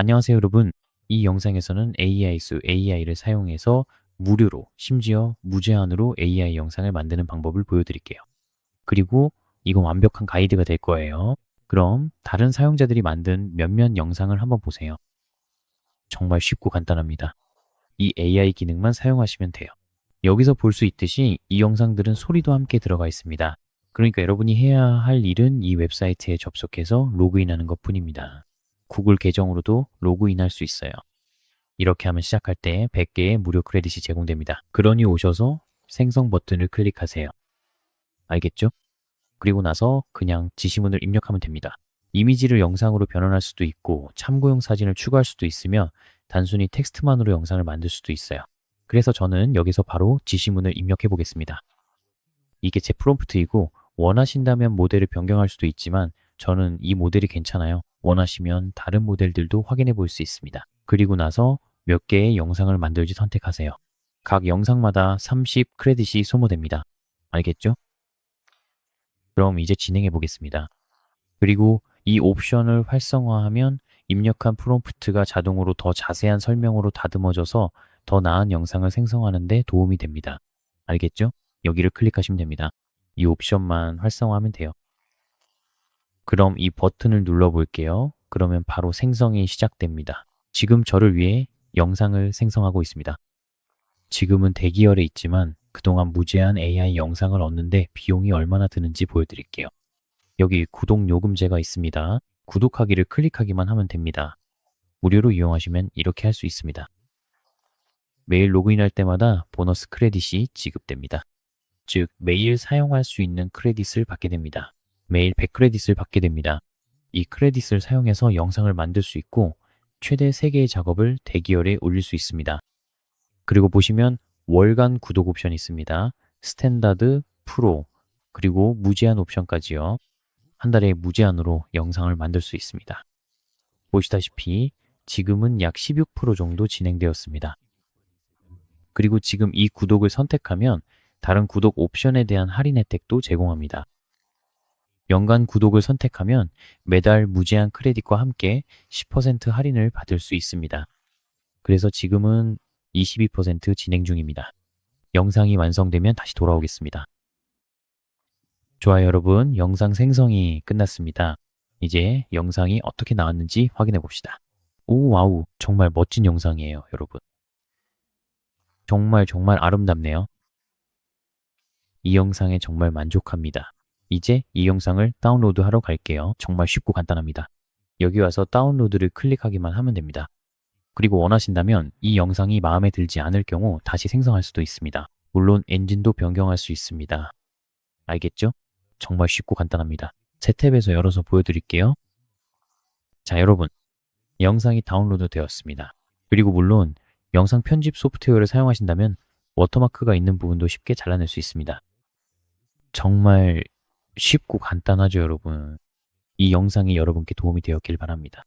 안녕하세요 여러분. 이 영상에서는 AI수 AI를 사용해서 무료로 심지어 무제한으로 AI 영상을 만드는 방법을 보여드릴게요. 그리고 이건 완벽한 가이드가 될 거예요. 그럼 다른 사용자들이 만든 몇몇 영상을 한번 보세요. 정말 쉽고 간단합니다. 이 AI 기능만 사용하시면 돼요. 여기서 볼 수 있듯이 이 영상들은 소리도 함께 들어가 있습니다. 그러니까 여러분이 해야 할 일은 이 웹사이트에 접속해서 로그인하는 것 뿐입니다. 구글 계정으로도 로그인할 수 있어요. 이렇게 하면 시작할 때 100개의 무료 크레딧이 제공됩니다. 그러니 오셔서 생성 버튼을 클릭하세요. 알겠죠? 그리고 나서 그냥 지시문을 입력하면 됩니다. 이미지를 영상으로 변환할 수도 있고 참고용 사진을 추가할 수도 있으며 단순히 텍스트만으로 영상을 만들 수도 있어요. 그래서 저는 여기서 바로 지시문을 입력해 보겠습니다. 이게 제 프롬프트이고 원하신다면 모델을 변경할 수도 있지만 저는 이 모델이 괜찮아요. 원하시면 다른 모델들도 확인해 볼 수 있습니다. 그리고 나서 몇 개의 영상을 만들지 선택하세요. 각 영상마다 30 크레딧이 소모됩니다. 알겠죠? 그럼 이제 진행해 보겠습니다. 그리고 이 옵션을 활성화하면 입력한 프롬프트가 자동으로 더 자세한 설명으로 다듬어져서 더 나은 영상을 생성하는 데 도움이 됩니다. 알겠죠? 여기를 클릭하시면 됩니다. 이 옵션만 활성화하면 돼요. 그럼 이 버튼을 눌러 볼게요. 그러면 바로 생성이 시작됩니다. 지금 저를 위해 영상을 생성하고 있습니다. 지금은 대기열에 있지만 그동안 무제한 AI 영상을 얻는데 비용이 얼마나 드는지 보여드릴게요. 여기 구독 요금제가 있습니다. 구독하기를 클릭하기만 하면 됩니다. 무료로 이용하시면 이렇게 할 수 있습니다. 매일 로그인할 때마다 보너스 크레딧이 지급됩니다. 즉, 매일 사용할 수 있는 크레딧을 받게 됩니다. 매일 100크레딧을 받게 됩니다. 이 크레딧을 사용해서 영상을 만들 수 있고 최대 3개의 작업을 대기열에 올릴 수 있습니다. 그리고 보시면 월간 구독 옵션이 있습니다. 스탠다드, 프로, 그리고 무제한 옵션까지요. 한 달에 무제한으로 영상을 만들 수 있습니다. 보시다시피 지금은 약 16% 정도 진행되었습니다. 그리고 지금 이 구독을 선택하면 다른 구독 옵션에 대한 할인 혜택도 제공합니다. 연간 구독을 선택하면 매달 무제한 크레딧과 함께 10% 할인을 받을 수 있습니다. 그래서 지금은 22% 진행 중입니다. 영상이 완성되면 다시 돌아오겠습니다. 좋아요 여러분, 영상 생성이 끝났습니다. 이제 영상이 어떻게 나왔는지 확인해 봅시다. 오 와우, 정말 멋진 영상이에요, 여러분. 정말 정말 아름답네요. 이 영상에 정말 만족합니다. 이제 이 영상을 다운로드 하러 갈게요. 정말 쉽고 간단합니다. 여기 와서 다운로드를 클릭하기만 하면 됩니다. 그리고 원하신다면 이 영상이 마음에 들지 않을 경우 다시 생성할 수도 있습니다. 물론 엔진도 변경할 수 있습니다. 알겠죠? 정말 쉽고 간단합니다. 새 탭에서 열어서 보여드릴게요. 자, 여러분. 영상이 다운로드 되었습니다. 그리고 물론 영상 편집 소프트웨어를 사용하신다면 워터마크가 있는 부분도 쉽게 잘라낼 수 있습니다. 정말 쉽고 간단하죠, 여러분. 이 영상이 여러분께 도움이 되었길 바랍니다.